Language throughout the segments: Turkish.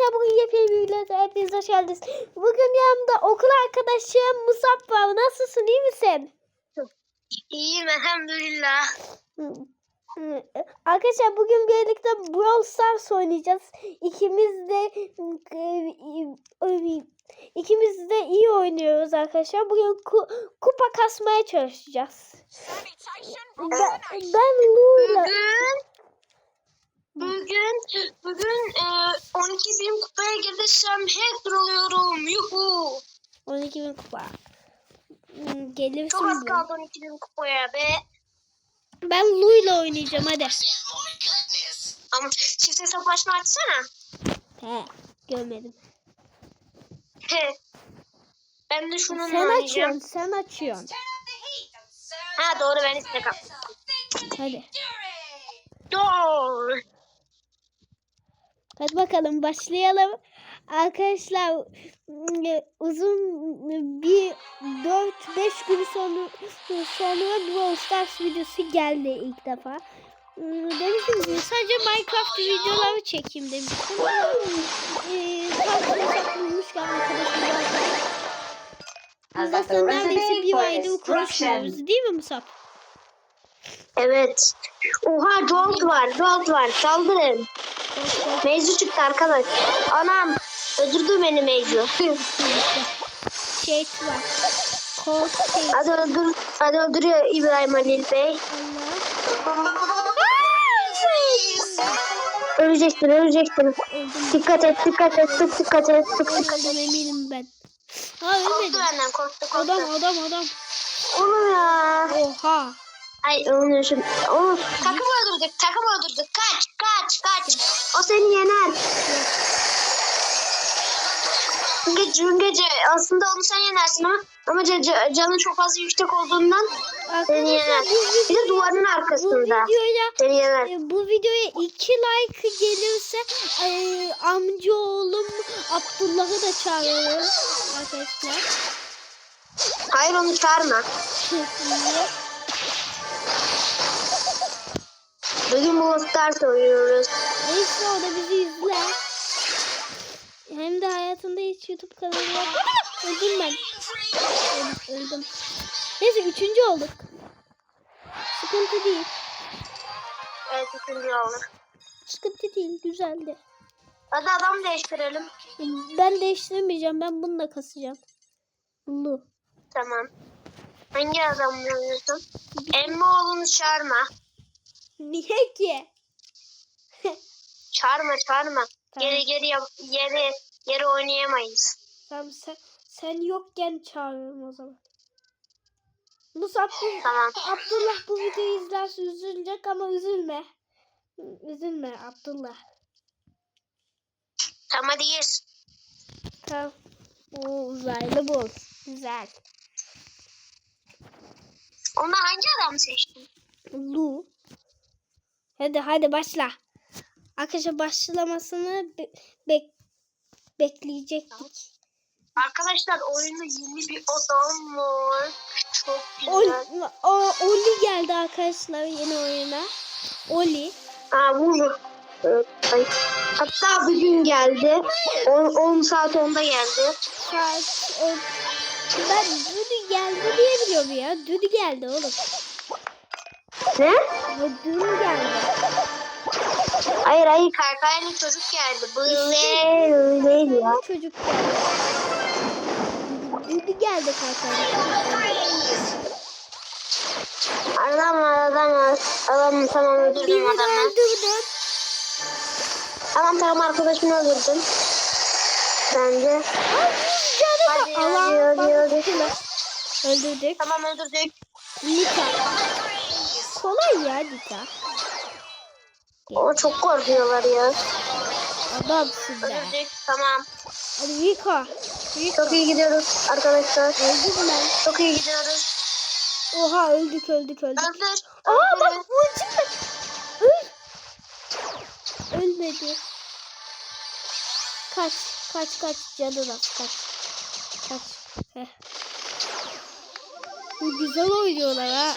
Arkadaşlar bugün yepyeni bir videoda hepiniz hoş geldiniz. Bugün yanımda okul arkadaşım Musab var. Nasılsın iyi misin? İyiyim elhamdülillah. Arkadaşlar bugün birlikte Brawl Stars oynayacağız. İkimiz de ikimiz de iyi oynuyoruz arkadaşlar. Bugün ku- kupa kasmaya çalışacağız. Ben, ben Lu'yla Bugün bugün e, 12 bin kupaya gelirsem hacker oluyorum. Yuhu. 12 bin kupa. Hmm, Gelirsin. Çok az bu. kaldı 12 bin kupaya be. Ben Lu'yla oynayacağım hadi. Ama çift hesaplaşma açsana. He, görmedim. He. Ben de şununla Sen oynayacağım. açıyorsun, sen açıyorsun. Ha doğru ben istek attım. Hadi. Doğru. Hadi bakalım başlayalım. Arkadaşlar ım, uzun bir 4-5 gün sonra, sonra Brawl Stars videosu geldi ilk defa. Im, Demiştim ki sadece Minecraft videoları çekeyim demiştim. E, arkadaşlar. Biz aslında neredeyse bir aydır konuşmuyoruz değil mi Musab? Evet. Oha Jolt var. Jolt var. Saldırın. Mevzu çıktı arkadaş. Anam. Öldürdü beni mevzu. Şey var. Şey. hadi öldür. Hadi öldürüyor İbrahim Halil Bey. Öleceksin öleceksin. Öldüm. Dikkat et dikkat et. Sık dikkat et. Sık dikkat et. eminim ben. Ha Korktu ölmedim. benden korktu korktu. Adam adam adam. Oğlum ya. Oha. Ay onu şimdi. Onu takım öldürdük takım öldürdük. Kaç kaç kaç. O seni yener. Çünkü, çünkü aslında onu sen yenersin ama ama ca- ca- canın çok fazla yüksek olduğundan seni yener. Bu, Bir de duvarın bu arkasında. videoya Seni yener. e, bu videoya 2 like gelirse e, amca oğlum Abdullah'ı da çağırırım arkadaşlar. Hayır onu çağırma. Bugün bu Stars oynuyoruz. Neyse o da bizi izler. Hem de hayatında hiç YouTube kanalı yok. Öldüm ben. Öldüm, öldüm. Neyse üçüncü olduk. Sıkıntı değil. Evet üçüncü olur. Sıkıntı değil. Güzeldi. Hadi adam değiştirelim. Ben değiştirmeyeceğim. Ben bununla kasacağım. Lu. Tamam. Hangi adamla oynuyorsun? Emmoğlu'nu çağırma. Niye ki? Çağırma çağırma. Tamam. Geri geri yap- yeri yeri oynayamayız. Tamam sen, sen yokken çağırırım o zaman. Musab bu, Tamam. Abdullah bu videoyu izlerse üzülecek ama üzülme. Üzülme Abdullah. Tamam hadi gir. Tamam. Oo, uzaylı bu. Güzel. Onda hangi adamı seçtin? Lu. Hadi hadi başla. Arkadaşlar başlamasını be- bek bekleyecektik. Arkadaşlar oyunda yeni bir adam var. Çok Ol, güzel. o, Oli geldi arkadaşlar yeni oyuna. Oli. Aa vur. Evet, ay. Hatta bugün geldi. 10 saat onda geldi. Saat, o, ben Düdü geldi diye biliyorum ya. Düdü geldi oğlum. Ne? O Düdü geldi. Hayır hayır kaykaylı çocuk geldi. Böyle öyleydi ya. Bu çocuk geldi. Düdü geldi kanka. Adam adam. Adam tamam öldürdüm Birini adamı. öldürdüm. Tamam tamam arkadaşımı öldürdüm. Bence. Canı Hadi, hadi, hadi, hadi. baktılar. Öldürdük. Tamam öldürdük. Nita. Kolay ya Nita. O çok korkuyorlar ya. Adamsın be. Öldürdük. Tamam. Hadi Vika. Vika. Çok iyi gidiyoruz arkadaşlar. Öldüm ben. Çok iyi gidiyoruz. Oha öldük öldük öldük. Öldür. Aa bak bu çıktı. Öl. Ölmedi. Kaç kaç kaç canın az kaç. Kaç. Heh. Bu güzel oynuyorlar ha.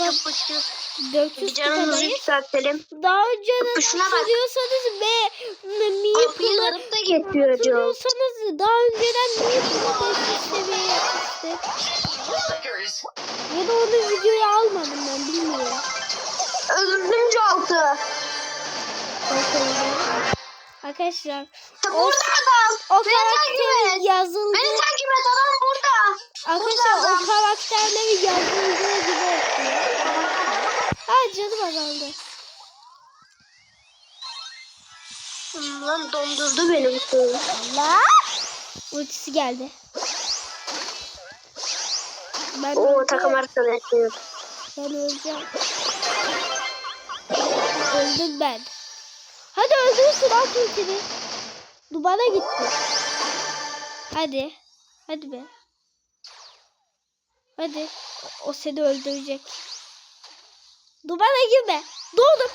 Aslında Yapışır. 400 Bir canımızı yükseltelim. Daha önce de Şuna bak. hatırlıyorsanız be mi Yapıyı geçiyor Joel. Hatırlıyorsanız daha önceden niye bunu 500 seviye yapmıştık? Clickers. Ya da onu videoya almadım ben bilmiyorum. Öldürdüm Joel'ı. Arkadaşlar Burada adam. o Beni karakterin yazıldığı Beni takip et adam burada. arkadaşlar burada o adam. karakterleri yazıldığı gibi yapıyor. Ha canım azaldı. Hmm, Lan dondurdu benim kızım. Allah. Ultisi geldi. Ben Oo öleceğim. takım arkadaşım. Ben öleceğim. Öldüm ben. Hadi öldürsün at ultini. Dubana gitti. Hadi. Hadi be. Hadi. O seni öldürecek. Dubana girme. Doğdum.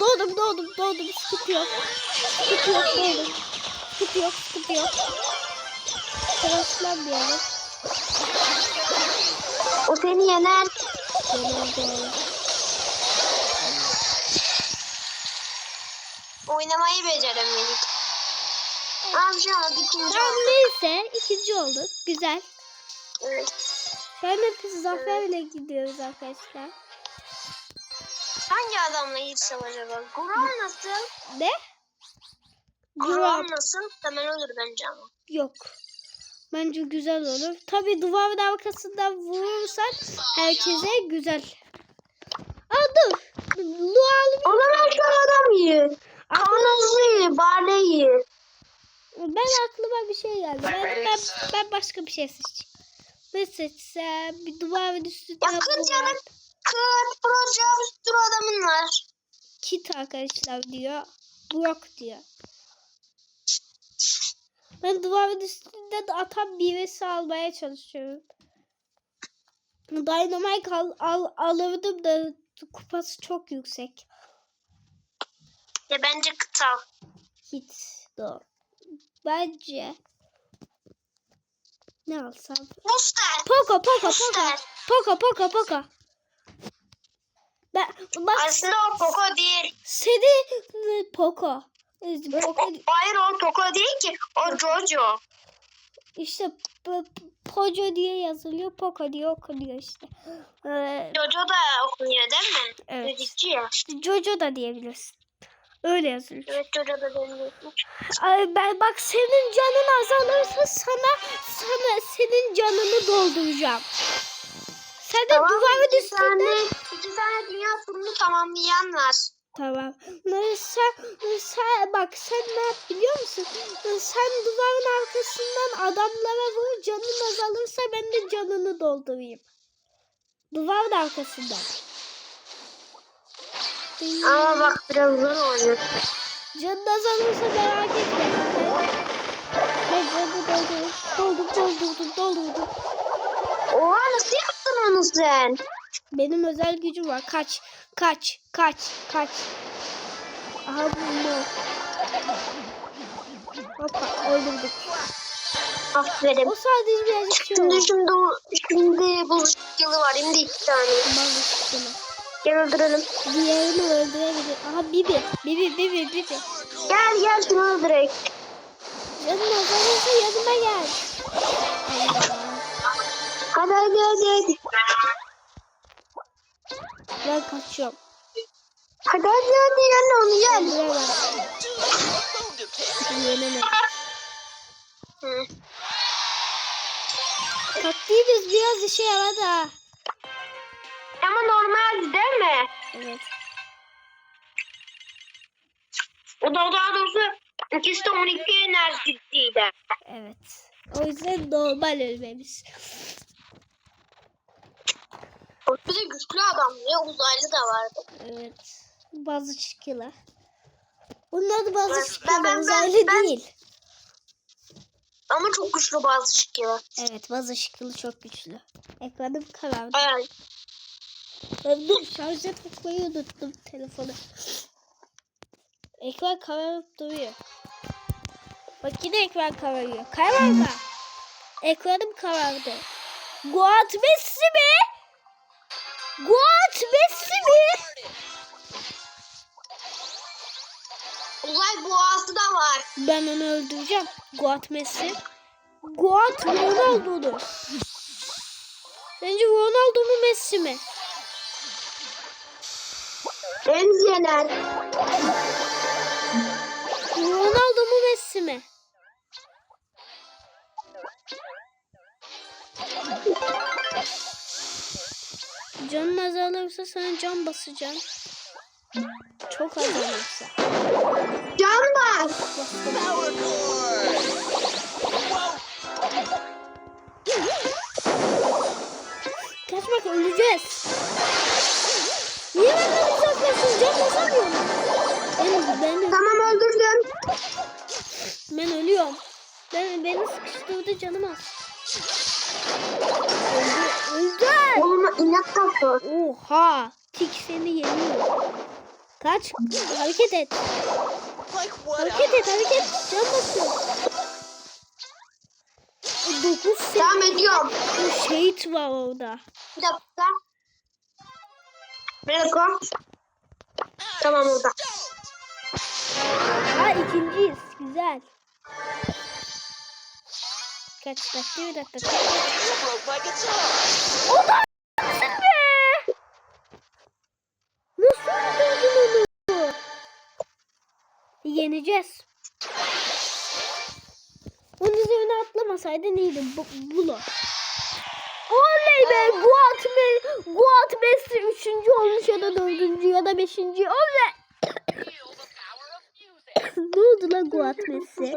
Doğdum doğdum doğdum. Sıkıntı yok. Sıkıntı yok doğdum. Sıkıntı yok sıkıntı yok. Savaşlanmayalım. O seni yener. Genelde. Oynamayı beceremedik. Amca ikinci Tamam oldu. neyse ikinci olduk. Güzel. Evet. Şu an hepimiz zaferle gidiyoruz arkadaşlar. Hangi adamla gitsem acaba? Guram nasıl? Ne? Duvar nasıl? Hemen olur bence ama. yok. Bence güzel olur. Tabi duvarın arkasından vurursan herkese güzel. Aa dur. Lu O zaman şu adam iyi. Barle iyi. Ben aklıma bir şey geldi. Ben, ben, ben başka bir şey seçeceğim. Ne seçsem? Bir duvarın üstünden Ya kır vuran canım. Kır, pro, Jarvis, adamın var. kit arkadaşlar diyor. Brock diyor. Ben duvarın üstünde de atan birisi almaya çalışıyorum. Dynamite al, al, alırdım da kupası çok yüksek. Ya bence kıtal. Hit doğru. Bence ne alsam? Booster. Poco, Poco, Poco. Poco, Poco, Poco. Ben, bak Aslında o Poco değil. seni Poco. Poco Hayır o Poco değil ki. O Jojo. işte Poco diye yazılıyor. Poco diye okunuyor işte. Ee, Jojo da okunuyor değil mi? Evet. Jojo da diyebilirsin. Öyle yazılıyor. Evet Jojo da deniyor. Ay ben bak senin canın azalırsa sana sana senin canını dolduracağım. Sen de Tamam duvarın iki üstünde. tane, iki tane dünya turunu tamamlayan var. Tamam. Sen, sen bak sen ne yap biliyor musun? Sen duvarın arkasından adamlara vur canın azalırsa ben de canını doldurayım. Duvarın arkasından. Ama bak biraz zor oluyor. Canın azalırsa merak etme. Ben canını doldurdum. Doldurdum, doldurdum, doldurdum. Oha nasıl yaptın onu sen? Benim özel gücüm var. Kaç, kaç, kaç, kaç. Aha bu. Hoppa öldürdük. Aferin. O sadece birazcık şey oldu. Şimdi şimdi şimdi bu skill'i var. Şimdi iki tane. Bazı çıktığını. Gel öldürelim. Diğerini öldürebilir. Aha Bibi. Bibi, Bibi, Bibi. Gel gel şunu öldürek. Canım azalırsa yanıma gel. Hadi hadi hadi hadi. Ben kaçıyorum. Hadi hadi hadi gel onu gel. Yenemedim. Taktiğimiz biraz işe yaradı ha. Ama normal değil mi? Evet. O da daha doğrusu ikisi de 12 enerjisiydi. Evet. O yüzden normal ölmemiz. Bir de güçlü adam ya uzaylı da vardı. Evet. Bazı çıkıyorlar. Bunlar da bazı Ben- ben- ben- Uzaylı ben- değil. Ama çok güçlü bazı şıkkılar. Evet bazı şıkılı çok güçlü. Ekranım karardı. Evet. Ben dur şarja takmayı unuttum telefonu. Ekran kararıp duruyor. Bak yine ekran kararıyor. Kararma. Ekranım karardı. Guat Messi mi? Guat Messi mi? Uzay Ay boğazı da var. Ben onu öldüreceğim. Guat Messi. Guat Ronaldo'dur. Sence Ronaldo mu Messi mi? Benzeyenler. Ronaldo mu Messi mi? Canın azalırsa sana can basacağım. Çok azalırsa. Can. Power core! Kaçmak öleceğiz. Niye benden uzaklaşın? Can basamıyorum. Ben, ben, Tamam öldürdüm. ben ölüyorum. Ben, beni sıkıştırdı canım az. Öldü. Oğluma inat kapı. Oha! Tik seni yeniyor. Kaç. Hareket et. Hareket et hareket. Can basıyor. 9 Devam ediyorum. şehit var orada. Bir dakika. Bir dakika. Tamam orada. Ha ikinciyiz. Güzel. Kaç dakika bir dakika. O da be! Nasıl öldürdün onu? Yeneceğiz. Onun üzerine atlamasaydın iyiydi. Bu, bulo. Oley be! Guat, Me Guat Messi üçüncü olmuş ya da dördüncü ya da beşinci. Oley! ne oldu lan Guat Messi?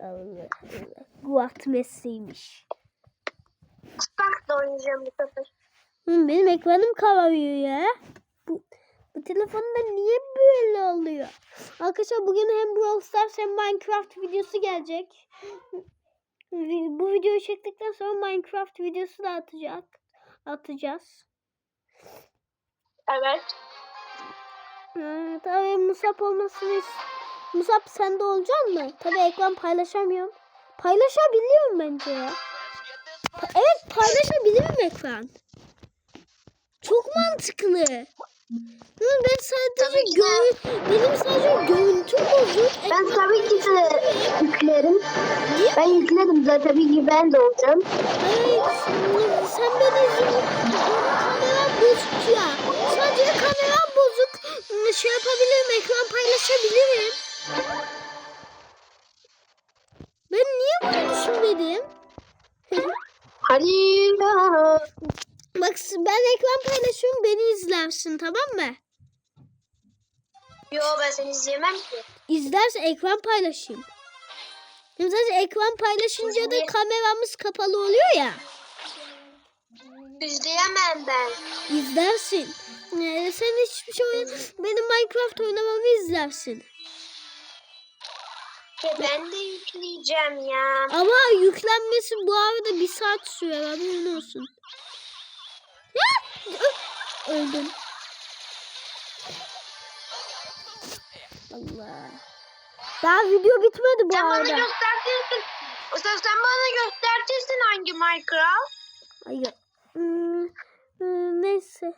Allah Allah. Guat Messi'ymiş. Bak da oynayacağım bu sefer. Benim ekranım kararıyor ya. Bu, bu telefonda niye böyle oluyor? Arkadaşlar bugün hem Brawl Stars hem Minecraft videosu gelecek. Bu videoyu çektikten sonra Minecraft videosu da atacak. Atacağız. Evet. Ee, tabii Musab olmasını Musab sen de olacaksın mı? Tabii ekran paylaşamıyorum. Paylaşabiliyorum bence ya. Pa- Evet paylaşabilirim ekran. Çok mantıklı. Ben sadece gö benim sadece görüntüm bozuk. Ben tabii ki de yüklerim. Niye? Ben yüklerim de tabii ki ben de olacağım. Evet, sen beni izle. Kameram bozuk ya. Sadece kameram bozuk. Şey yapabilirim, ekran paylaşabilirim. Ben niye bunu düşünmedim? Hadi. Bak ben ekran paylaşıyorum, beni izlersin tamam mı? Yo ben seni izleyemem ki. İzlersen ekran paylaşayım. Hem zaten ekran paylaşınca da kameramız kapalı oluyor ya. İzleyemem ben. İzlersin. Ee, sen hiçbir şey oyn- benim Minecraft oynamamı izlersin. Ya ben de yükleyeceğim ya. Ama yüklenmesi bu arada bir saat sürer haberin olsun. Öldüm. Allah. Daha video bitmedi bu Sen bana arada. göstertirsin. Sen, sen bana göstertirsin hangi Minecraft? Hayır. Hmm, hmm, neyse.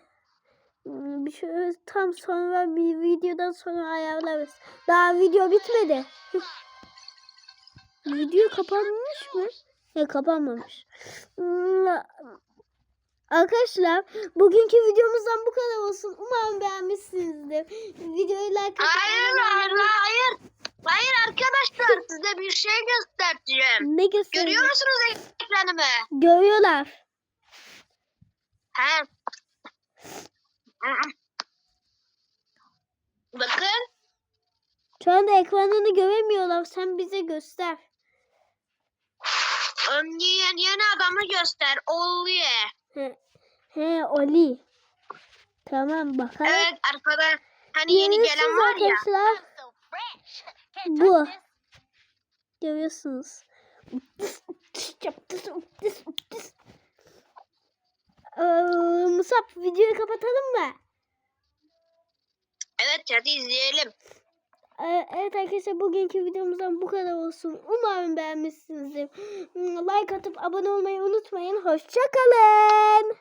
Hmm, Bir şey tam sonra bir videodan sonra ayarlarız. Daha video bitmedi. video kapanmış mı? Ya kapanmamış. Arkadaşlar bugünkü videomuzdan bu kadar olsun. Umarım beğenmişsinizdir. Videoyu like Hayır hayır hayır. Hayır arkadaşlar size bir şey göstereceğim. Ne göstereyim? Görüyor musunuz ekranımı? Görüyorlar. He. Bakın. Şu anda ekranını göremiyorlar. Sen bize göster. Yeni, yeni adamı göster. Oluyor. He, Oli. Tamam bakalım. Evet arkada hani yeni gelen var ya. arkadaşlar. Bu. Görüyorsunuz. Ee, Musab videoyu kapatalım mı? Evet hadi izleyelim. Ee, Evet arkadaşlar bugünkü videomuzdan bu kadar olsun. Umarım beğenmişsinizdir. Like atıp abone olmayı unutmayın. Hoşçakalın.